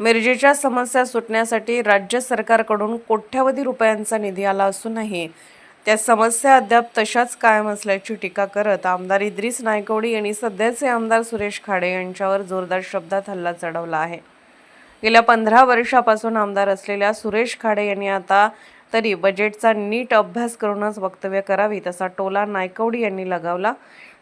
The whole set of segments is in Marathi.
मिरजेच्या समस्या सुटण्यासाठी राज्य सरकारकडून कोट्यवधी रुपयांचा निधी आला असूनही त्या समस्या अद्याप तशाच कायम असल्याची टीका करत आमदार इद्रिस नायकवडी यांनी सध्याचे आमदार सुरेश खाडे यांच्यावर जोरदार शब्दात हल्ला चढवला आहे. गेल्या पंधरा वर्षापासून आमदार असलेल्या सुरेश खाडे यांनी आता तरी बजेटचा नीट अभ्यास करूनच वक्तव्य करावीत असा टोला नायकवडी यांनी लगावला.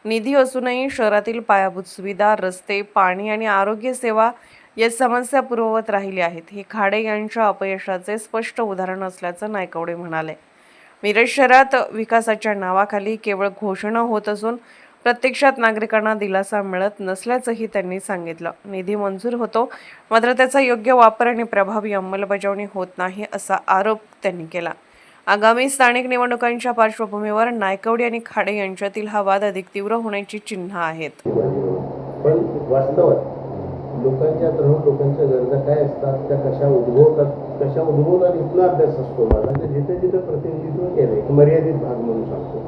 निधी असूनही शहरातील पायाभूत सुविधा रस्ते पाणी आणि आरोग्य सेवा या समस्या पूर्ववत राहिल्या आहेत. हे खाडे यांच्या अपयशाचे स्पष्ट उदाहरण असल्याचं नायकवडे म्हणाले. मिरज शहरात विकासाच्या नावाखाली केवळ घोषणा होत असून प्रत्यक्षात नागरिकांना दिलासा मिळत नसल्याचंही त्यांनी सांगितलं. निधी मंजूर होतो मात्र त्याचा योग्य वापर आणि प्रभावी अंमलबजावणी होत नाही असा आरोप त्यांनी केला. आगामी स्थानिक निवडणुकांच्या पार्श्वभूमीवर नायकवडी आणि खाडे यांच्यातील हा वाद अधिक तीव्र होण्याची चिन्ह आहेत. पण वास्तवात लोकांच्या तरुण लोकांच्या गरजा काय असतात त्या कशा उद्भवतात कशा उद्भवतात इथला अभ्यास असतो माझा. तर जिथे जिथे प्रतिनिधित्व केलंय मर्यादित भाग म्हणून सांगतो.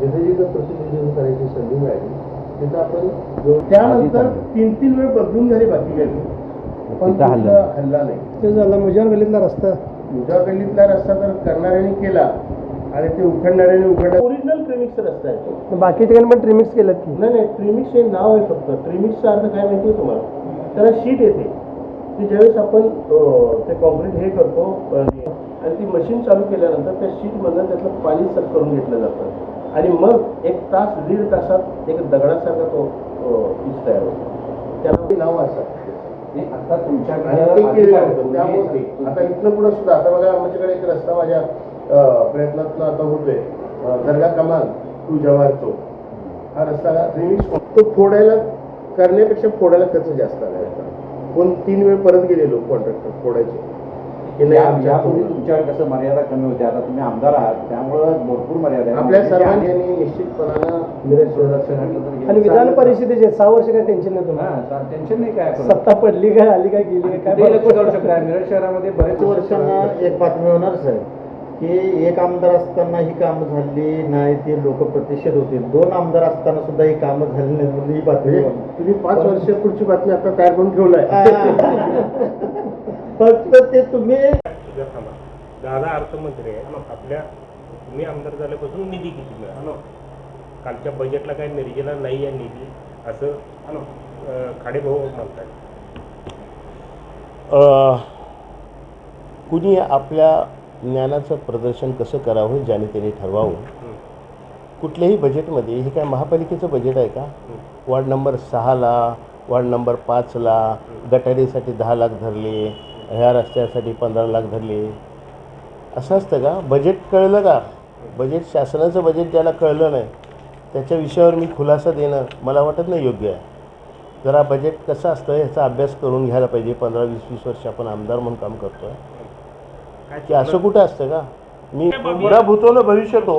जिथे जिथे प्रतिनिधित्व करायची संधी मिळाली तिथं आपण जो- त्यानंतर तीन तीन वेळ बदलून झाली बाकी गेली. पण हल्ला. नाही. ते झालं मुजावर गल्लीतला रस्ता. उजव्या गल्लीतला रस्ता तर करणाऱ्याने केला आणि ते उखडणाऱ्याने उघडला. ओरिजिनल प्रेमिक्स रस्ता आहे तो. बाकी ठिकाणी पण ट्रिमिक्स केलं की? नाही नाही ट्रिमिक्स हे नाव आहे फक्त. ट्रिमिक्सचा अर्थ काय माहिती आहे तुम्हाला? त्याला शीट येते. की ज्यावेळेस आपण ते कॉन्क्रीट हे करतो आणि ती मशीन चालू केल्यानंतर त्या शीटमधनं त्यातलं पाणी सर करून घेतलं जातं. आणि मग एक तास दीड तासात एक दगडासारखा तो पीस तयार होतो. त्याला ते नाव असतात आता तुमच्याकडे ते ते. आता इथनं पुढं सुद्धा आता बघा आमच्याकडे एक रस्ता माझ्या अं, प्रयत्नातनं आता होतोय. दर्गा कमाल टू जवाहर चौक हा रस्ता रिमिक्स तो फोडायला करण्यापेक्षा फोडायला खर्च जास्त आला. कोण तीन वेळ परत गेले लोक कॉन्ट्रॅक्टर फोडायचे. की नाही या- आमच्या यापूर्वी तुमच्याकडे कसं मर्यादा कमी होती आता तुम्ही आमदार आहात त्यामुळं भरपूर मर्यादा आहे. आपल्या म्हणजे सर्वांनी निश्चितपणानं मिरज शहरासाठी आणि विधान परिषदेचे सहा वर्ष काय टेन्शन नाही तुम्हाला? हा, टेन्शन नाही काय. सत्ता पडली काय आली काय गेली काय मिरज शहरामध्ये बरेच वर्षांना एक बातमी होणार साहेब. की एक आमदार असताना ही कामं झाली नाही ते लोक प्रतिषेध होते. दोन आमदार असताना सुद्धा ही कामं झाली नाही म्हणून ही बातमी. तुम्ही पाच वर्ष पुढची बातमी आता तयार करून ठेवलाय. फक्त ते तुम्ही दादा अर्थमंत्री आहे आपल्या तुम्ही आमदार झाल्यापासून निधी किती मिळाला? कालच्या बजेटला काय मिरजेला नाही आहे निधी असं अं, खाडेभाऊ म्हणतात कुणी आपल्या ज्ञानाचं प्रदर्शन कसं करावं ज्याने त्याने ठरवावं. कुठल्याही बजेटमध्ये हे काय महापालिकेचं बजेट आहे का? वार्ड नंबर सहाला वार्ड नंबर पाचला गटारीसाठी दहा लाख धरले ह्या रस्त्यासाठी पंधरा लाख धरले. असं असतं का? बजेट कळलं का? बजेट शासनाचं बजेट ज्याला कळलं नाही त्याच्या विषयावर मी खुलासा देणं मला वाटत नाही योग्य आहे. जरा बजेट कसं असतं ह्याचा अभ्यास करून घ्यायला पाहिजे. पंधरा वीस वीस वर्ष आपण आमदार म्हणून काम करतो आहे की असं कुठं असतं का? मी पुन्हा भूतोनं भविष्यतो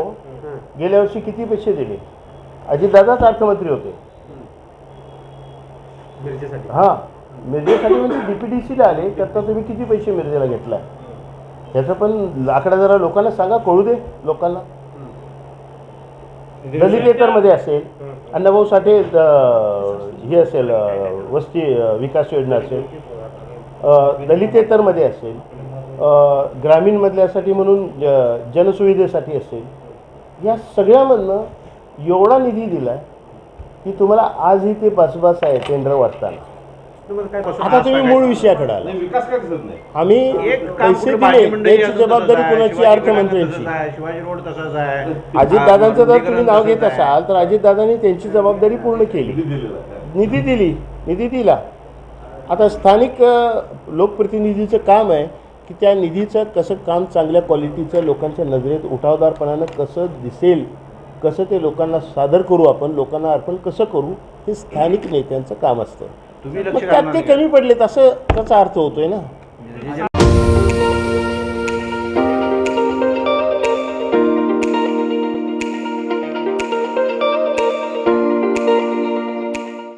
गेल्या वर्षी किती पैसे दिले? अजितदादाच अर्थमंत्री होते. हां. मिरजेसाठी म्हणजे डी पी डी सीला आले. त्याचा तुम्ही किती पैसे मिरजेला घेतला त्याचं पण आकडा जरा लोकांना सांगा. कळू दे लोकांना. दलितेतरमध्ये असेल. अण्णाभाऊ साठे हे असेल वस्ती विकास योजना असेल. दलितेतरमध्ये असेल. ग्रामीणमधल्यासाठी म्हणून ज- जनसुविधेसाठी असेल या सगळ्यामधनं एवढा निधी दिला आहे की तुम्हाला आजही ते बसबस आहे टेंडर वाटताना. आता तुम्ही मूळ विषयाकडे आला आम्ही पैसे दिले त्याची जबाबदारी कोणाची? अर्थमंत्र्यांची अजितदादांचं जर तुम्ही नाव घेत असाल तर अजितदादांनी त्यांची जबाबदारी पूर्ण केली. निधी दिली निधी दिला. आता स्थानिक लोकप्रतिनिधीचं काम आहे की त्या निधीचं कसं काम चांगल्या क्वालिटीचं लोकांच्या नजरेत उठावदारपणानं कसं दिसेल कसं ते लोकांना सादर करू आपण लोकांना अर्पण कसं करू हे स्थानिक नेत्यांचं काम असतं. मग त्यात ते कमी पडलेत असं त्याचा अर्थ होतोय ना?